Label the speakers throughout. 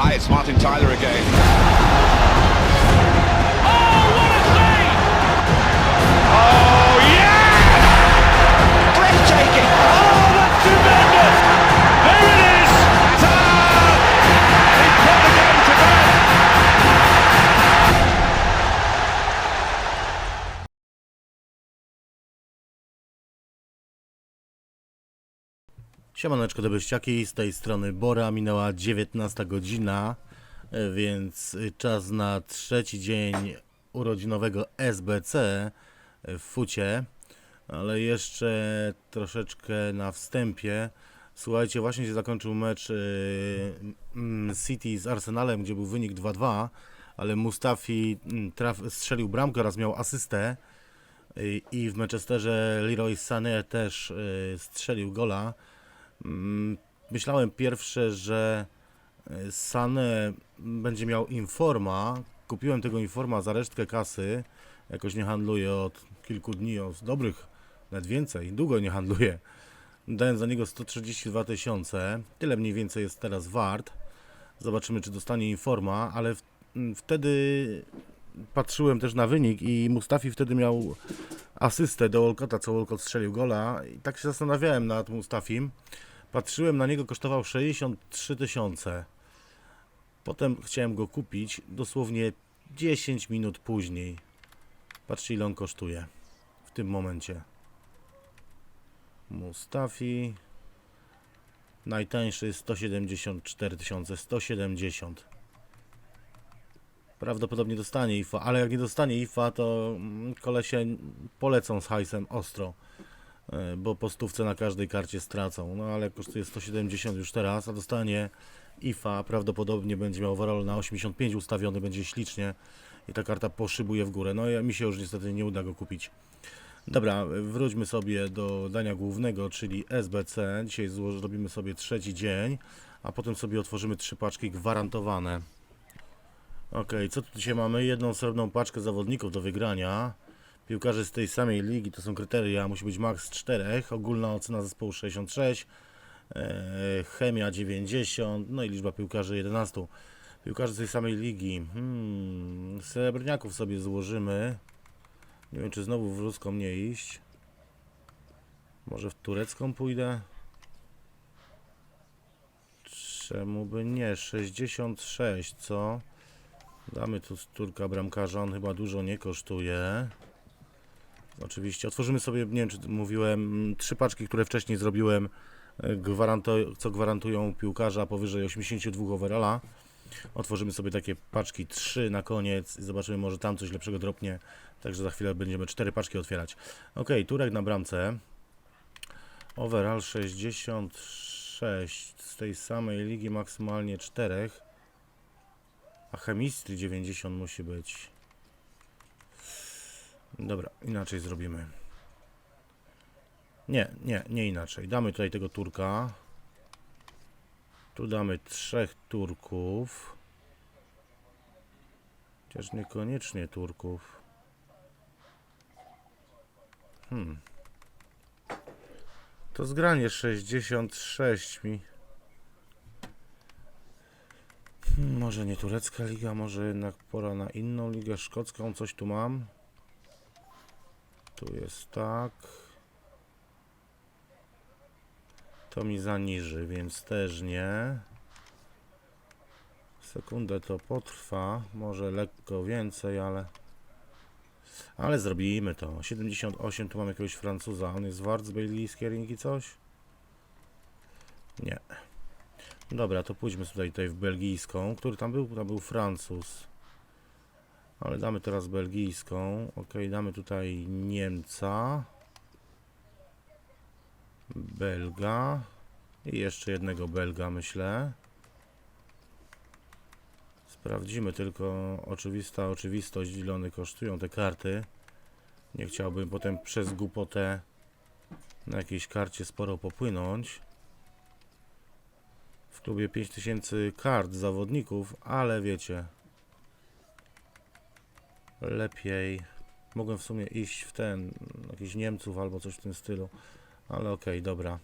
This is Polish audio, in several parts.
Speaker 1: Hi, it's Martin Tyler again.
Speaker 2: Siemaneczko Debeściaki, z tej strony Bora, minęła 19 godzina, e, więc czas na trzeci dzień urodzinowego SBC w fucie, ale jeszcze troszeczkę na wstępie. Słuchajcie, właśnie się zakończył mecz mm, City z Arsenalem, gdzie był wynik 2-2, ale Mustafi traf, strzelił bramkę oraz miał asystę. I- w Manchesterze Leroy Sané też strzelił gola. Mm, Myślałem pierwsze, że y, Sané będzie miał informa. Kupiłem tego informa za resztkę kasy. Jakoś nie handluję od kilku dni, od dobrych, nawet więcej, długo nie handluję. Dałem za niego 132 tysiące. Tyle mniej więcej jest teraz wart. Zobaczymy, czy dostanie informa, ale w, m, wtedy patrzyłem też na wynik i Mustafi wtedy miał asystę do Wolcota, co Wolcott strzelił gola i tak się zastanawiałem nad Mustafim. Patrzyłem na niego, kosztował 63 tysiące. Potem chciałem go kupić dosłownie 10 minut później. Patrzcie ile on kosztuje w tym momencie. Mustafi najtańszy 174 tysiące, 170. Prawdopodobnie dostanie IFA, ale jak nie dostanie IFA, to mm, kolesie polecą z hajsem ostro, bo po stówce na każdej karcie stracą. No ale kosztuje 170 już teraz, a dostanie IFA, prawdopodobnie będzie miał overall na 85 ustawiony, będzie ślicznie i ta karta poszybuje w górę. No ja mi się już niestety nie uda go kupić. Dobra, wróćmy sobie do dania głównego, czyli SBC. Dzisiaj zrobimy sobie trzeci dzień, a potem sobie otworzymy trzy paczki gwarantowane. Ok, co tu dzisiaj mamy? Jedną srebrną paczkę zawodników do wygrania. Piłkarze z tej samej ligi, to są kryteria, musi być maks 4, ogólna ocena zespołu 66, e, chemia 90, no i liczba piłkarzy 11. Piłkarze z tej samej ligi. Hmm, srebrniaków sobie złożymy. Nie wiem, czy znowu w ruską nie iść. Może w turecką pójdę? Czemu by nie? 66, co? Damy tu z Turka bramkarza, on chyba dużo nie kosztuje. Oczywiście, otworzymy sobie, nie wiem czy mówiłem, trzy paczki, które wcześniej zrobiłem, e, gwaranto- co gwarantują piłkarza powyżej 82 overalla. Otworzymy sobie takie paczki 3 na koniec i zobaczymy, może tam coś lepszego dropnie. Także za chwilę będziemy cztery paczki otwierać. Ok, Turek na bramce. Overall 66 z tej samej ligi maksymalnie 4. A chemistry 90 musi być. Dobra, inaczej zrobimy. Nie, nie, nie inaczej. Damy tutaj tego Turka. Tu damy trzech Turków. Chociaż niekoniecznie Turków. Hmm. To zgranie 66 mi. Hmm, Może nie turecka liga, może jednak pora na inną ligę szkocką. Coś tu mam. Tu jest tak. To mi zaniży, więc też nie. Sekundę to potrwa. Może lekko więcej, ale. Ale zrobimy to. 78, tu mam jakiegoś Francuza. On jest wart z belgijskiej ringi coś? Nie. Dobra, to pójdźmy tutaj, tutaj w belgijską. Który tam był? Tam był Francuz. Ale damy teraz belgijską. Ok, damy tutaj Niemca. Belga. I jeszcze jednego Belga, myślę. Sprawdzimy tylko oczywista oczywistość, ile one kosztują te karty. Nie chciałbym potem przez głupotę na jakiejś karcie sporo popłynąć. W klubie 5000 kart zawodników, ale wiecie, lepiej. Mogłem w sumie iść w ten, jakiś Niemców albo coś w tym stylu, ale okej, dobra.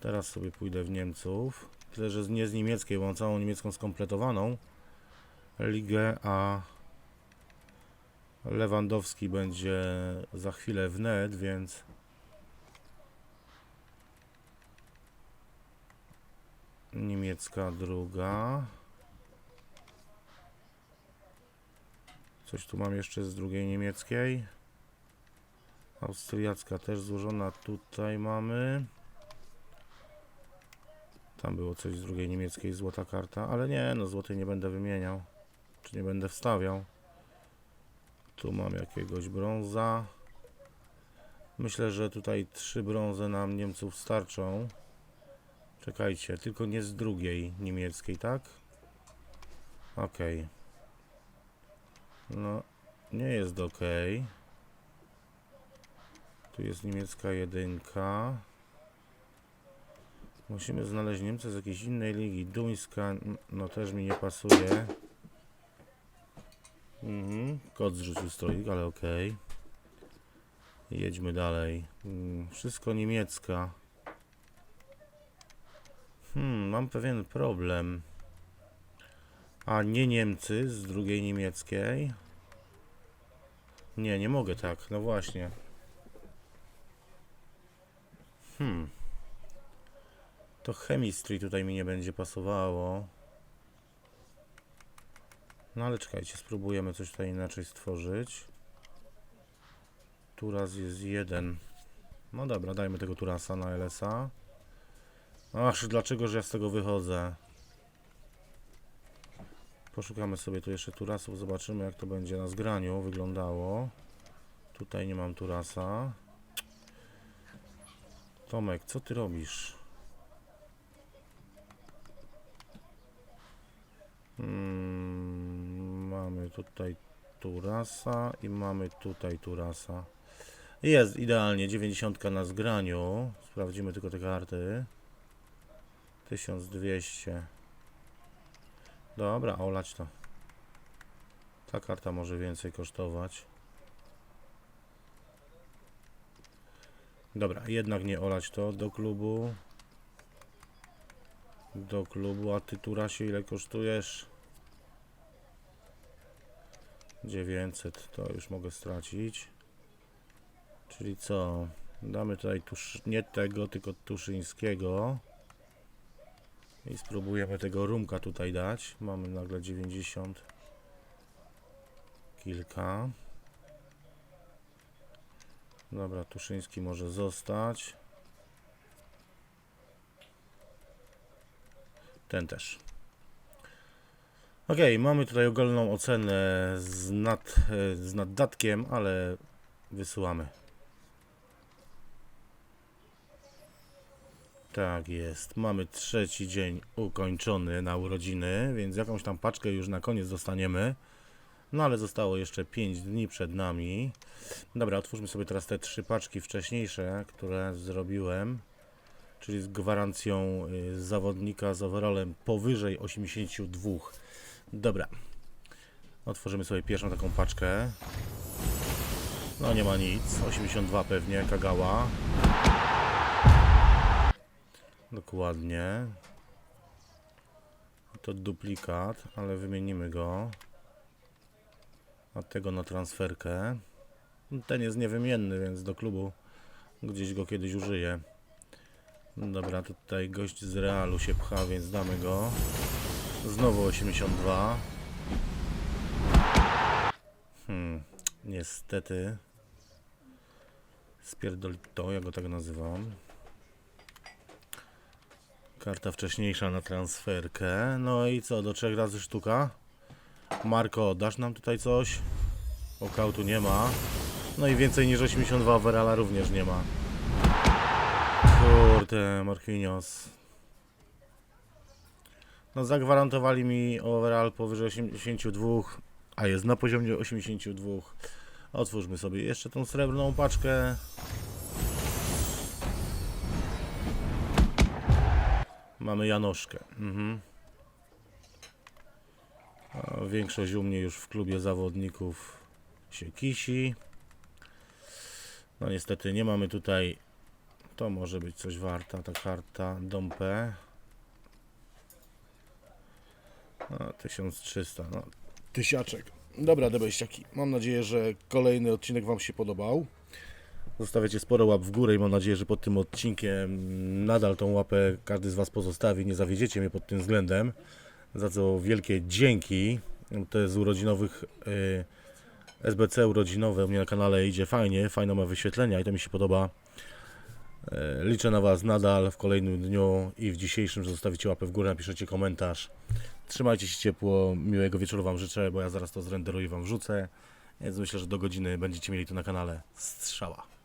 Speaker 2: Teraz sobie pójdę w Niemców. Tyle, że nie z niemieckiej, bo mam całą niemiecką skompletowaną ligę, a Lewandowski będzie za chwilę wnet, więc niemiecka druga. Coś tu mam jeszcze z drugiej niemieckiej. Austriacka też złożona tutaj mamy. Tam było coś z drugiej niemieckiej, złota karta, ale nie, no złotej nie będę wymieniał. Czy nie będę wstawiał. Tu mam jakiegoś brąza. Myślę, że tutaj trzy brązy nam Niemców starczą. Czekajcie, tylko nie z drugiej niemieckiej, tak? Okej. No, nie jest ok. Tu jest niemiecka jedynka. Musimy znaleźć Niemcy z jakiejś innej ligi. Duńska, no też mi nie pasuje. Mhm. Kot zrzucił stolik, ale okej. Jedźmy dalej. Mm, Wszystko niemiecka. Hmm, mam pewien problem. A nie Niemcy z drugiej niemieckiej? Nie, nie mogę tak, no właśnie. Hmm. To chemistry tutaj mi nie będzie pasowało. No ale czekajcie, spróbujemy coś tutaj inaczej stworzyć. Turas jest jeden. No dobra, dajmy tego Turasa na LSA. Ach, dlaczego, że ja z tego wychodzę? Poszukamy sobie tu jeszcze Turasów, zobaczymy jak to będzie na zgraniu wyglądało. Tutaj nie mam Turasa. Tomek, co ty robisz? Mm, mamy tutaj Turasa i mamy tutaj Turasa. Jest idealnie, 90 na zgraniu. Sprawdzimy tylko te karty. 1200. Dobra, olać to. Ta karta może więcej kosztować. Dobra, jednak nie olać to do klubu. Do klubu, a ty Turasie ile kosztujesz? 900, to już mogę stracić. Czyli co? Damy tutaj tusz, nie tego, tylko tuszyńskiego. I spróbujemy tego rumka tutaj dać. Mamy nagle 90. Kilka. Dobra, Tuszyński może zostać. Ten też. Ok, mamy tutaj ogólną ocenę z, nad, z naddatkiem, ale wysyłamy. Tak jest. Mamy trzeci dzień ukończony na urodziny, więc jakąś tam paczkę już na koniec dostaniemy. No ale zostało jeszcze 5 dni przed nami. Dobra, otwórzmy sobie teraz te trzy paczki wcześniejsze, które zrobiłem. Czyli z gwarancją y, zawodnika z overallem powyżej 82. Dobra. Otworzymy sobie pierwszą taką paczkę. No nie ma nic. 82 pewnie, Kagała. Dokładnie. To duplikat, ale wymienimy go. A tego na transferkę. Ten jest niewymienny, więc do klubu gdzieś go kiedyś użyję. Dobra, tutaj gość z Realu się pcha, więc damy go. Znowu 82. Hmm, niestety. Spierdolito, ja go tak nazywam. Karta wcześniejsza na transferkę. No i co, do trzech razy sztuka? Marko, dasz nam tutaj coś? Okautu nie ma. No i więcej niż 82 overalla również nie ma. Kurde, Marquinhos. No zagwarantowali mi overall powyżej 82, a jest na poziomie 82. Otwórzmy sobie jeszcze tą srebrną paczkę. Mamy Janoszkę. Mhm. Większość u mnie już w klubie zawodników się kisi. No niestety nie mamy tutaj. To może być coś warta ta karta. Dompe. A, 1300, no. Tysiaczek. Dobra, debeściaki. Mam nadzieję, że kolejny odcinek Wam się podobał. Zostawiacie sporo łap w górę i mam nadzieję, że pod tym odcinkiem nadal tą łapę każdy z Was pozostawi. Nie zawiedziecie mnie pod tym względem. Za co wielkie dzięki. To jest urodzinowych y, SBC urodzinowe u mnie na kanale idzie fajnie, fajne ma wyświetlenia i to mi się podoba. E, Liczę na Was nadal w kolejnym dniu i w dzisiejszym, że zostawicie łapę w górę, napiszecie komentarz. Trzymajcie się ciepło, miłego wieczoru Wam życzę, bo ja zaraz to zrenderuję i Wam wrzucę. Więc myślę, że do godziny będziecie mieli to na kanale. Strzała.